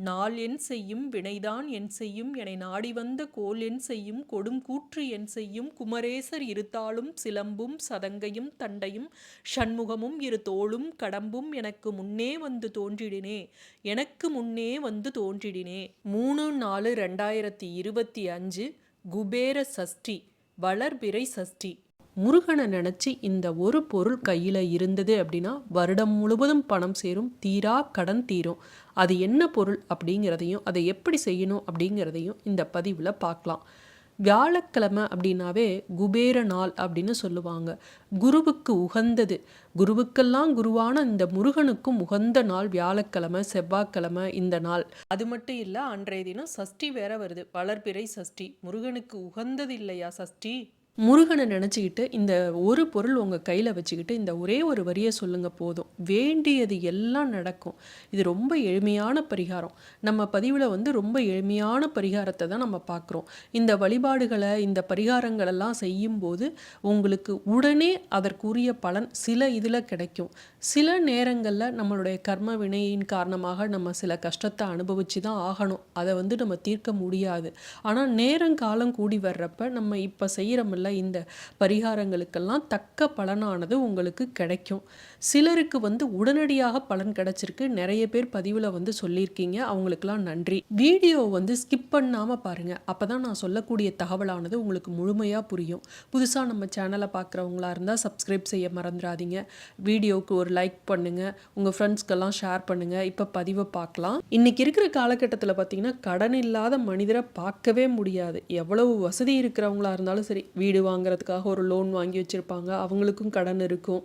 நாள் என் செய்யும் வினைதான் என் செய்யும். என நாடி வந்த கோல் என் செய்யும். கொடும் கூற்று என் செய்யும். குமரேசர் இருத்தாளும் சிலம்பும் சதங்கையும் தண்டையும் ஷண்முகமும் இரு தோளும் கடம்பும் எனக்கு முன்னே வந்து தோன்றிடினே. எனக்கு முன்னே வந்து தோன்றிடினே. மூணு நாலு ரெண்டாயிரத்தி இருபத்தி அஞ்சு குபேர சஷ்டி வளர்பிறை சஷ்டி. முருகனை நினச்சி இந்த ஒரு பொருள் கையில் இருந்தது அப்படின்னா வருடம் முழுவதும் பணம் சேரும் தீரா கடன் தீரும். அது என்ன பொருள் அப்படிங்கிறதையும் அதை எப்படி செய்யணும் அப்படிங்கிறதையும் இந்த பதிவில் பார்க்கலாம். வியாழக்கிழமை அப்படின்னாவே குபேர நாள் அப்படின்னு சொல்லுவாங்க. குருவுக்கு உகந்தது. குருவுக்கெல்லாம் குருவான இந்த முருகனுக்கும் உகந்த நாள் வியாழக்கிழமை செவ்வாய்க்கிழமை இந்த நாள். அது மட்டும் இல்லை அன்றைய தினம் சஷ்டி வேற வருது. வளர்பிறை சஷ்டி. முருகனுக்கு உகந்தது இல்லையா சஷ்டி? முருகனை நினச்சிக்கிட்டு இந்த ஒரு பொருள் உங்கள் கையில் வச்சுக்கிட்டு இந்த ஒரே ஒரு வரியை சொல்லுங்கள் போதும். வேண்டியது எல்லாம் நடக்கும். இது ரொம்ப எளிமையான பரிகாரம். நம்ம பதிவில் வந்து ரொம்ப எளிமையான பரிகாரத்தை தான் நம்ம பார்க்குறோம். இந்த வழிபாடுகளை இந்த பரிகாரங்களெல்லாம் செய்யும்போது உங்களுக்கு உடனே அதற்குரிய பலன் சில இதில் கிடைக்கும். சில நேரங்களில் நம்மளுடைய கர்ம வினையின் காரணமாக நம்ம சில கஷ்டத்தை அனுபவித்து தான் ஆகணும். அதை வந்து நம்ம தீர்க்க முடியாது. ஆனால் நேரங்காலம் கூடி வர்றப்ப நம்ம இப்போ செய்கிறோமில்ல இந்த பரிகாரங்களுக்கெல்லாம் தக்க பலனானது உங்களுக்கு கிடைக்கும். சிலருக்கு வந்து உடனடியாக பலன் கிடைச்சிருக்கு. நிறைய பேர் பதிவில் வந்து சொல்லியிருக்கீங்க. அவங்களுக்கெல்லாம் நன்றி. வீடியோ வந்து ஸ்கிப் பண்ணாமல் பாருங்கள் அப்போ தான் நான் சொல்லக்கூடிய தகவலானது உங்களுக்கு முழுமையாக புரியும். புதுசாக நம்ம சேனலை பார்க்குறவங்களா இருந்தால் சப்ஸ்கிரைப் செய்ய மறந்துடாதீங்க. வீடியோவுக்கு ஒரு லைக் பண்ணுங்கள் உங்கள் ஃப்ரெண்ட்ஸ்க்கெல்லாம் ஷேர் பண்ணுங்கள் இப்போ பதிவை பார்க்கலாம். இன்றைக்கி இருக்கிற காலகட்டத்தில் பார்த்தீங்கன்னா கடன் இல்லாத மனிதரை பார்க்கவே முடியாது. எவ்வளவு வசதி இருக்கிறவங்களா இருந்தாலும் சரி வீடு வாங்குறதுக்காக ஒரு லோன் வாங்கி வச்சுருப்பாங்க. அவங்களுக்கும் கடன் இருக்கும்.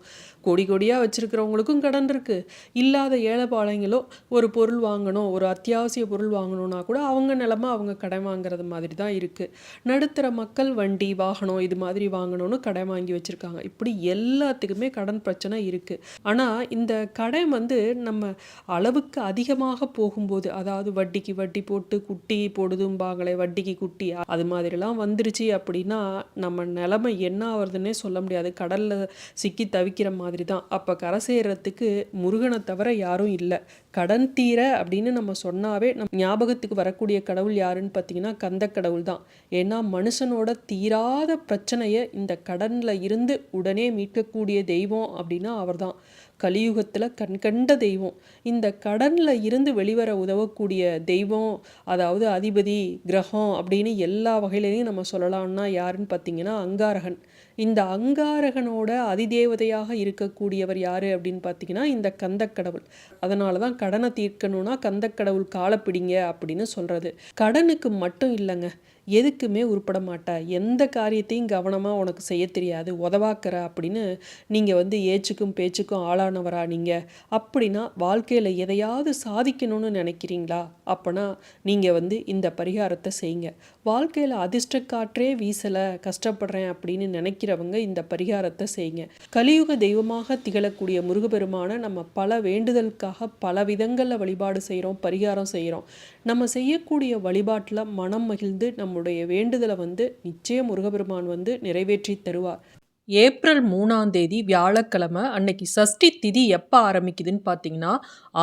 கொடி கொடியாக வச்சுருக்கிறவங்களுக்கும் கடன் இருக்குது இல்லாத ஏழைப்பாளைங்களோ ஒரு பொருள் வாங்கணும் ஒரு அத்தியாவசிய பொருள் வாங்கணும்னா கூட அவங்க நிலமை அவங்க கடன் வாங்குறது மாதிரி தான் இருக்குது நடுத்தர மக்கள் வண்டி வாகனம் இது மாதிரி வாங்கணும்னு கடன் வாங்கி வச்சுருக்காங்க. இப்படி எல்லாத்துக்குமே கடன் பிரச்சனை இருக்குது ஆனால் இந்த கடன் வந்து நம்ம அளவுக்கு அதிகமாக போகும்போது அதாவது வட்டிக்கு வட்டி போட்டு குட்டி போடுதும்பாங்களே வட்டிக்கு குட்டி அது மாதிரிலாம் வந்துருச்சு அப்படின்னா நம்ம நம்ம நிலமை என்ன ஆகுறதுன்னே சொல்ல முடியாது. கடலில் சிக்கி தவிக்கிற மாதிரி தான். அப்போ கரை சேர்றதுக்கு முருகனை தவிர யாரும் இல்லை. கடன் தீர அப்படின்னு நம்ம சொன்னாவே நம் ஞாபகத்துக்கு வரக்கூடிய கடவுள் யாருன்னு பார்த்தீங்கன்னா கந்த கடவுள் தான். ஏன்னா மனுஷனோட தீராத பிரச்சனையை இந்த கடனில் இருந்து உடனே மீட்கக்கூடிய தெய்வம் அப்படின்னா அவர் தான். கலியுகத்தில் கண்கண்ட தெய்வம். இந்த கடனில் இருந்து வெளிவர உதவக்கூடிய தெய்வம் அதாவது அதிபதி கிரகம் அப்படின்னு எல்லா வகையிலையும் நம்ம சொல்லலாம்னா யாருன்னு பார்த்தீங்கன்னா அங்காரகன். இந்த அங்காரகனோட அதிதேவதையாக இருக்கக்கூடியவர் யார் அப்படின்னு பார்த்தீங்கன்னா இந்த கந்தக்கடவுள் அதனால தான் கடனை தீர்க்கணும்னா கந்தக்கடவுள் காலப்பிடிங்க அப்படின்னு சொல்கிறது கடனுக்கு மட்டும் இல்லைங்க. எதுக்குமே உருப்பட மாட்டா. எந்த காரியத்தையும் கவனமாக உனக்கு செய்ய தெரியாது. உதவாக்கிற அப்படின்னு நீங்கள் வந்து ஏச்சுக்கும் பேச்சுக்கும் ஆளானவரா நீங்கள் அப்படின்னா வாழ்க்கையில் எதையாவது சாதிக்கணும்னு நினைக்கிறீங்களா? அப்போனா நீங்கள் வந்து இந்த பரிகாரத்தை செய்யுங்க. வாழ்க்கையில் அதிர்ஷ்ட காற்றே வீசலை கஷ்டப்படுறேன் அப்படின்னு நினைக்கிறவங்க இந்த பரிகாரத்தை செய்யுங்க. கலியுக தெய்வமாக திகழக்கூடிய முருகப்பெருமான நம்ம பல வேண்டுதலுக்காக பல விதங்களில் வழிபாடு செய்கிறோம் பரிகாரம் செய்கிறோம் நம்ம செய்யக்கூடிய வழிபாட்டில் மனம் மகிழ்ந்து நம்ம நம்முடைய வேண்டுதலை வந்து நிச்சயம் முருகப்பெருமான் வந்து நிறைவேற்றி தருவார். ஏப்ரல் மூணாம் தேதி வியாழக்கிழமை அன்னைக்கு சஷ்டி திதி எப்போ ஆரம்பிக்குதுன்னு பார்த்தீங்கன்னா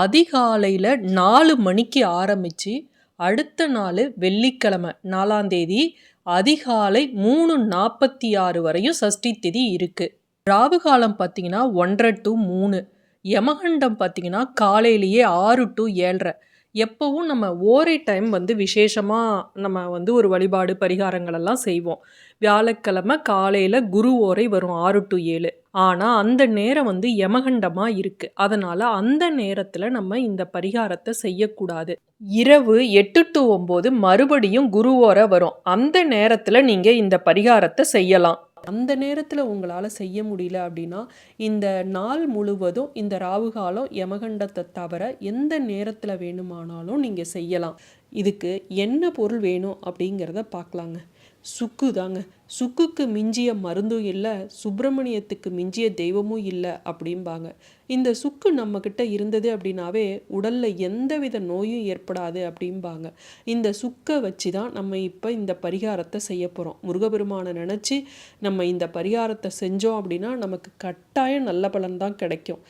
அதிகாலையில் நாலு மணிக்கு ஆரம்பித்து அடுத்த நாள் வெள்ளிக்கிழமை நாலாம் தேதி அதிகாலை மூணு நாற்பத்தி ஆறு வரையும் சஷ்டி திதி இருக்குது ராவு காலம் பார்த்தீங்கன்னா ஒன்றரை டு மூணு யமகண்டம் பார்த்தீங்கன்னா காலையிலேயே ஆறு டு ஏழரை. எப்போவும் நம்ம ஓரே டைம் வந்து விசேஷமாக நம்ம வந்து ஒரு வழிபாடு பரிகாரங்கள் எல்லாம் செய்வோம். வியாழக்கிழமை காலையில் குரு ஓரை வரும் ஆறு டு ஏழு. ஆனால் அந்த நேரம் வந்து யமகண்டமாக இருக்குது அதனால் அந்த நேரத்தில் நம்ம இந்த பரிகாரத்தை செய்யக்கூடாது. இரவு எட்டு டு ஒம்பது மறுபடியும் குரு ஓரை வரும். அந்த நேரத்தில் நீங்கள் இந்த பரிகாரத்தை செய்யலாம். அந்த நேரத்தில் உங்களால் செய்ய முடியல அப்படின்னா இந்த நாள் முழுவதும் இந்த ராவு காலம் யமகண்டத்தை தவிர எந்த நேரத்தில் வேணுமானாலும் நீங்கள் செய்யலாம். இதுக்கு என்ன பொருள் வேணும் அப்படிங்கிறத பார்க்கலாங்க சுக்கு தாங்க. சுக்குக்கு மிஞ்சிய மருந்தும் இல்லை சுப்பிரமணியத்துக்கு மிஞ்சிய தெய்வமும் இல்லை அப்படிம்பாங்க. இந்த சுக்கு நம்மக்கிட்ட இருந்தது அப்படின்னாவே உடலில் எந்தவித நோயும் ஏற்படாது அப்படிம்பாங்க. இந்த சுக்கை வச்சு தான் நம்ம இப்போ இந்த பரிகாரத்தை செய்ய போகிறோம் முருகபெருமானை நினச்சி நம்ம இந்த பரிகாரத்தை செஞ்சோம் அப்படின்னா நமக்கு கட்டாயம் நல்ல பலன் தான் கிடைக்கும்.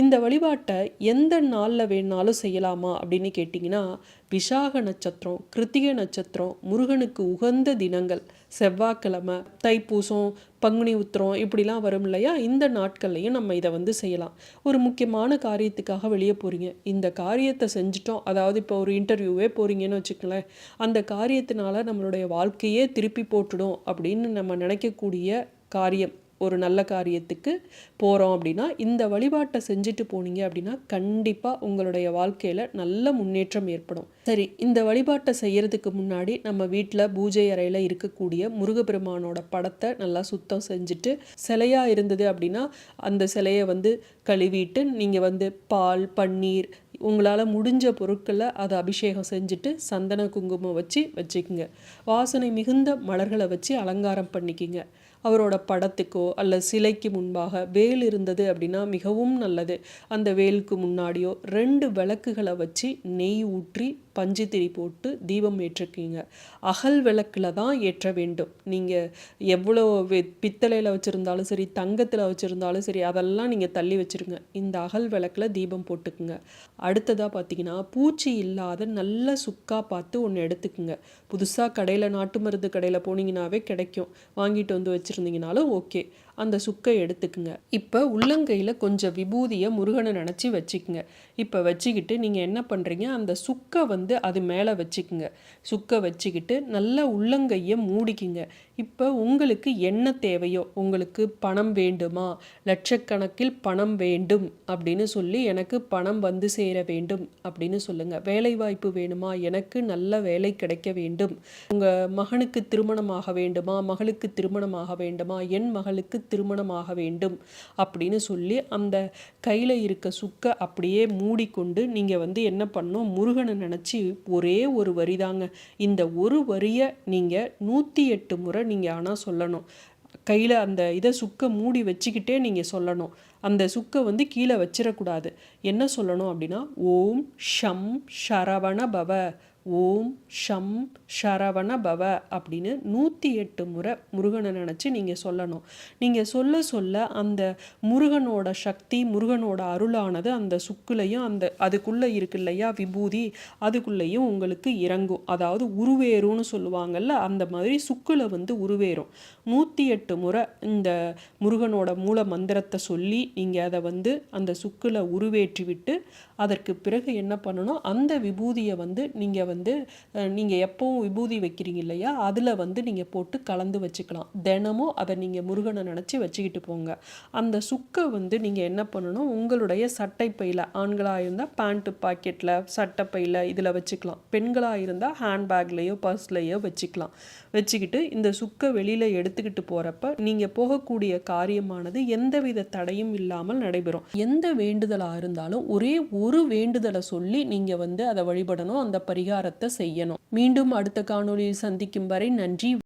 இந்த வழிபாட்டை எந்த நாளில் வேணாலும் செய்யலாமா அப்படின்னு கேட்டிங்கன்னா விசாக நட்சத்திரம் கிருத்திகை நட்சத்திரம் முருகனுக்கு உகந்த தினங்கள் செவ்வாய்க்கிழமை தைப்பூசம் பங்குனி உத்திரம் இப்படிலாம் வரும் இல்லையா? இந்த நாட்கள்லையும் நம்ம இதை வந்து செய்யலாம். ஒரு முக்கியமான காரியத்துக்காக வெளியே போகிறீங்க இந்த காரியத்தை செஞ்சிட்டோம். அதாவது இப்போ ஒரு இன்டர்வியூவே போகிறீங்கன்னு வச்சுக்கங்களேன். அந்த காரியத்தினால நம்மளுடைய வாழ்க்கையே திருப்பி போட்டுடும் அப்படின்னு நம்ம நினைக்கக்கூடிய காரியம். ஒரு நல்ல காரியத்துக்கு போகிறோம் அப்படின்னா இந்த வழிபாட்டை செஞ்சுட்டு போனீங்க அப்படின்னா கண்டிப்பாக உங்களுடைய வாழ்க்கையில் நல்ல முன்னேற்றம் ஏற்படும். சரி இந்த வழிபாட்டை செய்கிறதுக்கு முன்னாடி நம்ம வீட்டில் பூஜை அறையில் இருக்கக்கூடிய முருகப்பெருமானோட படத்தை நல்லா சுத்தம் செஞ்சுட்டு சிலையாக இருந்தது அப்படின்னா அந்த சிலையை வந்து கழுவிட்டு நீங்கள் வந்து பால் பன்னீர் உங்களால் முடிஞ்ச பொருட்களை அதை அபிஷேகம் செஞ்சுட்டு சந்தன குங்குமம் வச்சு வச்சுக்கோங்க. வாசனை மிகுந்த மலர்களை வச்சு அலங்காரம் பண்ணிக்கிங்க. அவரோட படத்துக்கோ அல்ல சிலைக்கு முன்பாக வேல் இருந்தது அப்படின்னா மிகவும் நல்லது. அந்த வேலுக்கு முன்னாடியோ ரெண்டு விளக்குகளை வச்சு நெய் ஊற்றி பஞ்சு திரி போட்டு தீபம் ஏற்றிருக்கீங்க. அகல் விளக்கில் தான் ஏற்ற வேண்டும். நீங்கள் எவ்வளோ பித்தளையில் வச்சுருந்தாலும் சரி தங்கத்தில் வச்சுருந்தாலும் சரி அதெல்லாம் நீங்கள் தள்ளி வச்சுருங்க. இந்த அகல் விளக்கில் தீபம் போட்டுக்குங்க. அடுத்ததாக பார்த்தீங்கன்னா பூச்சி இல்லாத நல்ல சுக்கா பார்த்து ஒன்று எடுத்துக்குங்க. புதுசாக கடையில் நாட்டு மருந்து கடையில் போனீங்கன்னாவே கிடைக்கும். வாங்கிட்டு வந்து வச்சுருந்தீங்கனாலும் ஓகே. அந்த சுக்கை எடுத்துக்குங்க. இப்போ உள்ளங்கையில் கொஞ்சம் விபூதியை முருகனை நினச்சி வச்சுக்குங்க. இப்போ வச்சுக்கிட்டு நீங்கள் என்ன பண்ணுறீங்க அந்த சுக்கை வந்து அது மேலே வச்சுக்குங்க. சுக்கை வச்சுக்கிட்டு நல்லா உள்ளங்கையை மூடிக்குங்க. இப்போ உங்களுக்கு என்ன தேவையோ? உங்களுக்கு பணம் வேண்டுமா? லட்சக்கணக்கில் பணம் வேண்டும் அப்படின்னு சொல்லி எனக்கு பணம் வந்து சேர வேண்டும் அப்படின்னு சொல்லுங்கள் வேலைவாய்ப்பு வேணுமா? எனக்கு நல்ல வேலை கிடைக்க வேண்டும். உங்கள் மகனுக்கு திருமணமாக வேண்டுமா? மகளுக்கு திருமணமாக வேண்டுமா? என் மகளுக்கு திருமணமாக வேண்டும் அப்படின்னு சொல்லி அந்த கையில் இருக்க சுக்கை அப்படியே மூடிக்கொண்டு நீங்கள் வந்து என்ன பண்ணோம் முருகனை நினச்சி ஒரே ஒரு வரி தாங்க. இந்த ஒரு வரியை நீங்கள் நூற்றி எட்டு முறை நீங்கள் ஆனால் சொல்லணும். கையில் அந்த இதை சுக்கை மூடி வச்சுக்கிட்டே நீங்கள் சொல்லணும். அந்த சுக்கை வந்து கீழே வச்சிடக்கூடாது என்ன சொல்லணும் அப்படின்னா ஓம் ஷம் ஷரவண பவ ஓம் ஷம் ஷரவண பவ அப்படின்னு நூற்றி எட்டு முறை முருகனை நினச்சி நீங்கள் சொல்லணும். நீங்கள் சொல்ல சொல்ல அந்த முருகனோட சக்தி முருகனோட அருளானது அந்த சுக்குலையும் அந்த அதுக்குள்ளே இருக்கு இல்லையா விபூதி அதுக்குள்ளேயும் உங்களுக்கு இறங்கும். அதாவது உருவேறும்னு சொல்லுவாங்கல்ல அந்த மாதிரி சுக்குல வந்து உருவேறும். நூற்றி எட்டு முறை இந்த முருகனோட மூல மந்திரத்தை சொல்லி நீங்கள் அதை வந்து அந்த சுக்கில் உருவேற்றி விட்டு அதற்கு பிறகு என்ன பண்ணணும்? அந்த விபூதியை வந்து நீங்கள் வந்து வந்து நீங்கள் எப்போவும் விபூதி வைக்கிறீங்க இல்லையா? அதில் வந்து நீங்கள் போட்டு கலந்து வச்சுக்கலாம். தினமும் அதை நீங்கள் முருகனை நினச்சி வச்சுக்கிட்டு போங்க. அந்த சுக்கை வந்து நீங்கள் என்ன பண்ணணும்? உங்களுடைய சட்டைப்பையில் ஆண்களாக இருந்தால் பேண்ட்டு பாக்கெட்டில் சட்டைப்பையில் இதில் வச்சுக்கலாம். பெண்களாக இருந்தால் ஹேண்ட்பேக்லேயோ பர்ஸ்லேயோ வச்சுக்கலாம். வச்சுக்கிட்டு இந்த சுக்கை வெளியில் எடுத்துக்கிட்டு போகிறப்ப நீங்கள் போகக்கூடிய காரியமானது எந்தவித தடையும் இல்லாமல் நடைபெறும். எந்த வேண்டுதலாக இருந்தாலும் ஒரே ஒரு வேண்டுதலை சொல்லி நீங்கள் வந்து அதை வழிபடணும். அந்த பரிகாரம் பரிகாரத்தை செய்யணும். மீண்டும் அடுத்த காணொலியில் சந்திக்கும் வரை நன்றி